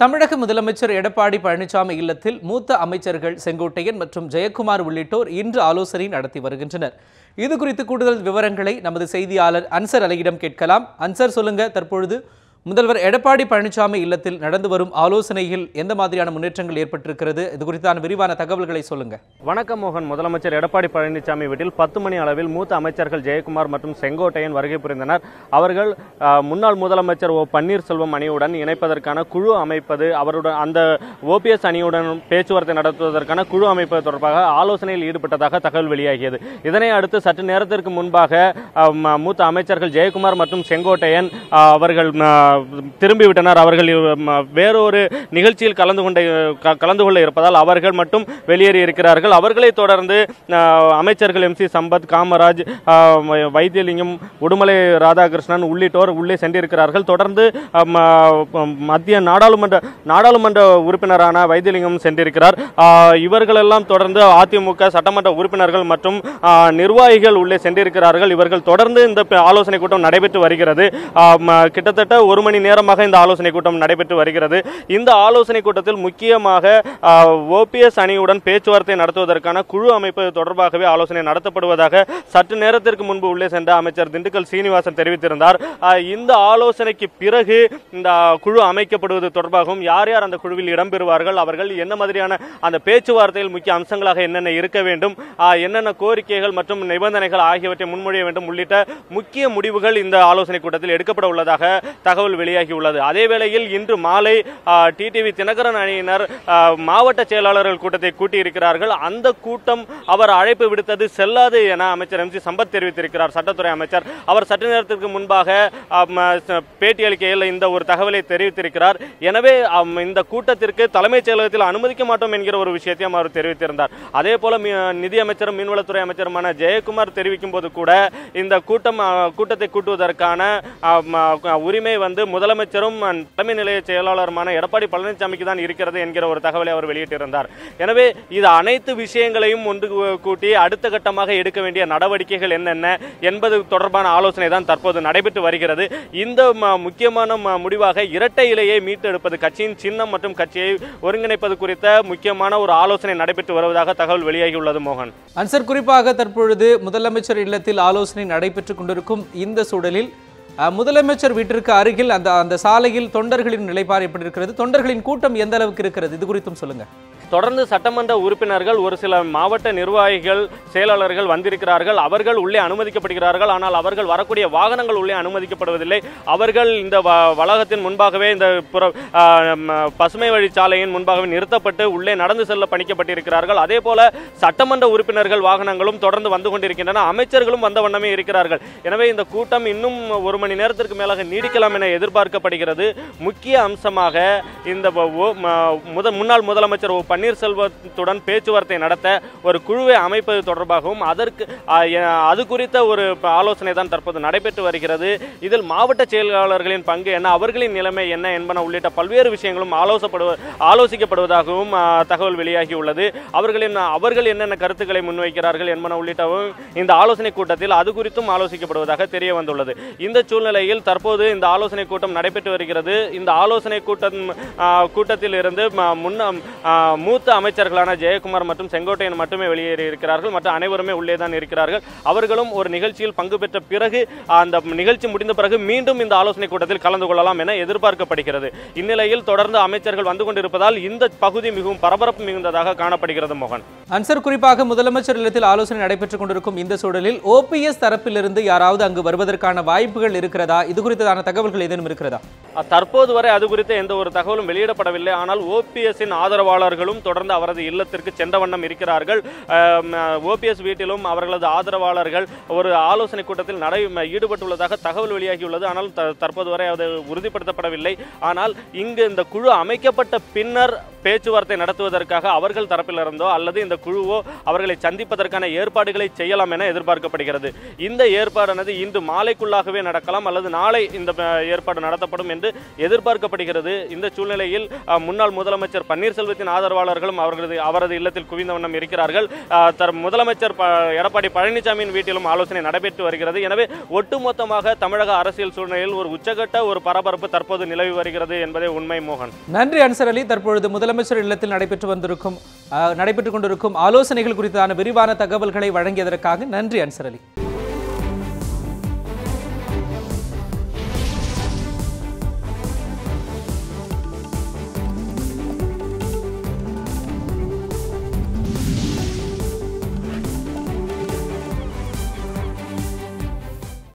தமிழக முதலமைச்சர் எடப்பாடி பழனிசாமி இல்லத்தில் மூத்த அமைச்சர்கள் செங்கோட்டையன் மற்றும் ஜெயக்குமார் உள்ளிட்டோர் இன்று ஆலோசனை நடத்தி வருகின்றனர். இது குறித்து கூடுதல் விவரங்களை நமது செய்தியாளர் அன்சர் அலையிடம் கேட்கலாம். அன்சர் சொல்லுங்க தற்பொழுது முதல்வர் எடப்பாடி பழனிசாமி இல்லத்தில் நடந்து வரும் ஆலோசனையில் எந்த மாதிரியான முன்னேற்றங்கள் ஏற்பட்டிருக்கிறது? இது குறித்தான விரிவான தகவல்களை சொல்லுங்க. வணக்கம் மோகன். முதலமைச்சர் எடப்பாடி பழனிசாமி வீட்டில் பத்து மணி அளவில் மூத்த அமைச்சர்கள் ஜெயக்குமார் மற்றும் செங்கோட்டையன் வருகை புரிந்தனர். அவர்கள் முன்னாள் முதலமைச்சர் ஓ பன்னீர்செல்வம் அணியுடன் இணைப்பதற்கான குழு அமைப்பது அவருடன் அந்த ஓபிஎஸ் அணியுடன் பேச்சுவார்த்தை நடத்துவதற்கான குழு அமைப்பது தொடர்பாக ஆலோசனையில் ஈடுபட்டதாக தகவல் வெளியாகியது. இதனை அடுத்து சற்று நேரத்திற்கு முன்பாக மூத்த அமைச்சர்கள் ஜெயக்குமார் மற்றும் செங்கோட்டையன் அவர்கள் திரும்பிவிட்டனர். அவர்கள் வேறொரு நிகழ்ச்சியில் கலந்து கொண்ட க- கலந்து கொள்ள இருப்பதால் அவர்கள் மட்டும் வெளியேறி இருக்கிறார்கள். அவர்களை தொடர்ந்து அமைச்சர்கள் எம் சி சம்பத் காமராஜ் வைத்தியலிங்கம் உடுமலை ராதாகிருஷ்ணன் உள்ளிட்டோர் உள்ளே சென்றிருக்கிறார்கள். தொடர்ந்து மத்திய நாடாளுமன்ற நாடாளுமன்ற உறுப்பினரான வைத்தியலிங்கம் சென்றிருக்கிறார். இவர்களெல்லாம் தொடர்ந்து அதிமுக சட்டமன்ற உறுப்பினர்கள் மற்றும் நிர்வாகிகள் உள்ளே சென்றிருக்கிறார்கள். இவர்கள் தொடர்ந்து இந்த ஆலோசனை கூட்டம் நடைபெற்று வருகிறது. கிட்டத்தட்ட ஒரு மணி நேரமாக இந்த ஆலோசனை கூட்டம் நடைபெற்று வருகிறது. இந்த ஆலோசனை கூட்டத்தில் முக்கியமாக ஓபிஎஸ் அணியுடன் பேச்சுவார்த்தை நடத்துவதற்கான குழு அமைப்பது தொடர்பாகவே ஆலோசனை நடத்தப்படுவதாக சற்று நேரத்திற்கு முன்பு உள்ளே சென்ற அமைச்சர் திண்டுக்கல் சீனிவாசன் தெரிவித்திருந்தார். இந்த ஆலோசனைக்கு பிறகு இந்த குழு அமைக்கப்படுவது தொடர்பாகவும் யார் யார் அந்த குழுவில் இடம்பெறுவார்கள் அவர்கள் என்ன மாதிரியான அந்த பேச்சுவார்த்தையில் முக்கிய அம்சங்களாக என்னென்ன இருக்க வேண்டும் என்னென்ன கோரிக்கைகள் மற்றும் நிபந்தனைகள் ஆகியவற்றை முன்மொழிய வேண்டும் உள்ளிட்ட முக்கிய முடிவுகள் இந்த ஆலோசனை கூட்டத்தில் எடுக்கப்பட உள்ளதாக தகவல் வெளியாகியுள்ளது அதே வேளையில் இன்று மாலை டிடிவி தினகரன் அணியினர் மாவட்ட செயலாளர்கள் கூட்டத்தை கூட்டியிருக்கிறார்கள். அந்த கூட்டம் அவர் அழைப்பு விடுத்தது செல்லாது என அமைச்சர் எம் சி சம்பத் தெரிவித்திருக்கிறார். சட்டத்துறை அமைச்சர். அவர் சற்று நேரத்திற்கு முன்பாக பேட்டியளிக்கையில் இந்த ஒரு தகவலை தெரிவித்திருக்கிறார். எனவே இந்த கூட்டத்திற்கு தலைமைச் செயலகத்தில் அனுமதிக்க மாட்டோம் என்கிற ஒரு விஷயத்தையும் அவர் தெரிவித்திருந்தார். அதே போல நிதியமைச்சரும் மீன்வளத்துறை அமைச்சருமான ஜெயக்குமார் தெரிவிக்கும் போது கூட இந்த கூட்டம் கூட்டத்தை கூட்டுவதற்கான உரிமை வந்து முதலமைச்சரும் தலைமை நிலைய செயலாளருமான எடப்பாடி பழனிசாமிக்கு தான் இருக்கிறது என்கிற ஒரு தகவலை அவர் வெளியிட்டிருந்தார். எனவே இது அனைத்து விஷயங்களையும் ஒன்று கூட்டி அடுத்த கட்டமாக எடுக்க வேண்டிய நடவடிக்கைகள் என்னென்ன என்பது தொடர்பான ஆலோசனை தான் தற்போது நடைபெற்று வருகிறது. இந்த முக்கியமான முடிவாக இரட்டை இலையை மீட்டெடுப்பது கட்சியின் சின்னம் மற்றும் கட்சியை ஒருங்கிணைப்பது குறித்த முக்கியமான ஒரு ஆலோசனை நடைபெற்று வருவதாக தகவல் வெளியாகியுள்ளது மோகன். அன்சர் குறிப்பாக தற்பொழுது முதலமைச்சர் இல்லத்தில் ஆலோசனை நடைபெற்றுக் கொண்டிருக்கும் இந்த சூழலில் முதலமைச்சர் வீட்டிற்கு அருகில் அந்த அந்த சாலையில் தொண்டர்களின் நிலைப்பாடு எப்படி இருக்கிறது? தொண்டர்களின் கூட்டம் எந்த அளவுக்கு இருக்கிறது? இது குறித்தும் சொல்லுங்க. தொடர்ந்து சட்டமன்ற உறுப்பினர்கள் ஒரு சில மாவட்ட நிர்வாகிகள் செயலாளர்கள் வந்திருக்கிறார்கள். அவர்கள் உள்ளே அனுமதிக்கப்படுகிறார்கள். ஆனால் அவர்கள் வரக்கூடிய வாகனங்கள் உள்ளே அனுமதிக்கப்படுவதில்லை. அவர்கள் இந்த வ- வளாகத்தின் முன்பாகவே இந்த புற பசுமை வழிச்சாலையின் முன்பாகவே நிறுத்தப்பட்டு உள்ளே நடந்து செல்ல பணிக்கப்பட்டிருக்கிறார்கள். அதே போல சட்டமன்ற உறுப்பினர்கள் வாகனங்களும் தொடர்ந்து வந்து கொண்டிருக்கின்றன. அமைச்சர்களும் வந்த வண்ணமே இருக்கிறார்கள். எனவே இந்த கூட்டம் இன்னும் ஒரு மணி நேரத்திற்கு மேலாக நீடிக்கலாம் என எதிர்பார்க்கப்படுகிறது. முக்கிய அம்சமாக இந்த ஓ- முன்னாள் முதலமைச்சர் ஓ பன்னீர்செல்வத்துடன் பேச்சுவார்த்தை நடத்த ஒரு குழுவை அமைப்பது தொடர்பாகவும் அதற்கு அது குறித்த ஒரு ஆலோசனை தான் தற்போது நடைபெற்று வருகிறது. இதில் மாவட்ட செயலாளர்களின் பங்கு என்ன அவர்களின் நிலைமை என்ன என்பன உள்ளிட்ட பல்வேறு விஷயங்களும் ஆலோசப்படுவ ஆலோசிக்கப்படுவதாகவும் தகவல் வெளியாகியுள்ளது அவர்களின் அவர்கள் என்னென்ன கருத்துக்களை முன்வைக்கிறார்கள் என்பன உள்ளிட்டவும் இந்த ஆலோசனை கூட்டத்தில் அது குறித்தும் ஆலோசிக்கப்படுவதாக தெரிய வந்துள்ளது. இந்த சூழ்நிலையில் தற்போது இந்த ஆலோசனை கூட்டம் நடைபெற்று வருகிறது. இந்த ஆலோசனை கூட்டம் கூட்டத்தில் இருந்து முன்ன மூத்த அமைச்சர்களான ஜெயக்குமார் மற்றும் செங்கோட்டையன் மட்டுமே வெளியேறி இருக்கிறார்கள். மற்ற அனைவருமே உள்ளே தான் இருக்கிறார்கள். அவர்களும் ஒரு நிகழ்ச்சியில் பங்கு பெற்ற பிறகு அந்த நிகழ்ச்சி முடிந்த பிறகு மீண்டும் இந்த ஆலோசனை கூட்டத்தில் கலந்து கொள்ளலாம் என எதிர்பார்க்கப்படுகிறது. இந்நிலையில் தொடர்ந்து அமைச்சர்கள் வந்து கொண்டிருப்பதால் இந்த பகுதி மிகவும் பரபரப்பு மிகுந்ததாக காணப்படுகிறது மோகன். அன்சர் குறிப்பாக முதலமைச்சர் இல்லத்தில் ஆலோசனை நடைபெற்றுக் கொண்டிருக்கும் இந்த சூழலில் ஓபிஎஸ் தரப்பிலிருந்து யாராவது அங்கு வருவதற்கான வாய்ப்புகள் இருக்கிறதா? இது குறித்ததான தகவல்கள் ஏதேனும் இருக்கிறதா? தற்போது வரை அது குறித்த எந்த ஒரு தகவலும் வெளியிடப்படவில்லை. ஆனால் ஓபிஎஸ்ஸின் ஆதரவாளர்களும் தொடர்ந்து அவரது இல்லத்திற்கு சென்ற வண்ணம் இருக்கிறார்கள். ஓபிஎஸ் வீட்டிலும் அவர்களது ஆதரவாளர்கள் ஒரு ஆலோசனை கூட்டத்தில் நடை ஈடுபட்டுள்ளதாக தகவல் வெளியாகியுள்ளது. ஆனால் த- தற்போது வரை அது உறுதிப்படுத்தப்படவில்லை. ஆனால் இங்கு இந்த குழு அமைக்கப்பட்ட பின்னர் பேச்சுவார்த்தை நடத்துவதற்காக அவர்கள் தரப்பிலிருந்தோ அல்லது இந்த குழுவோ அவர்களை சந்திப்பதற்கான ஏற்பாடுகளை செய்யலாம் என எதிர்பார்க்கப்படுகிறது. இந்த ஏற்பாடானது இன்று மாலைக்குள்ளாகவே நடக்கலாம் அல்லது நாளை இந்த ஏற்பாடு நடத்தப்படும் என்று எதிர்பார்க்கப்படுகிறது. இந்த சூழ்நிலையில் முன்னாள் முதலமைச்சர் பன்னீர்செல்வத்தின் ஆதரவாளர்களும் அவர்களது அவரது இல்லத்தில் குவிந்த வண்ணம் இருக்கிறார்கள். தர் முதலமைச்சர் ப- எடப்பாடி பழனிசாமியின் வீட்டிலும் ஆலோசனை நடைபெற்று வருகிறது. எனவே ஒட்டுமொத்தமாக தமிழக அரசியல் சூழ்நிலையில் ஒரு உச்சகட்ட ஒரு பரபரப்பு தற்போது நிலவி வருகிறது என்பதே உண்மை மோகன். நன்றி அன்சர் அலி. தற்பொழுது முதலமைச்சர் இல்லத்தில் நடைபெற்று வந்திருக்கும் நடைபெற்றுக் கொண்டிருக்கும் ஆலோசனைகள் குறித்தான விரிவான தகவல்களை வழங்கியதற்காக நன்றி அன்சர் அலி.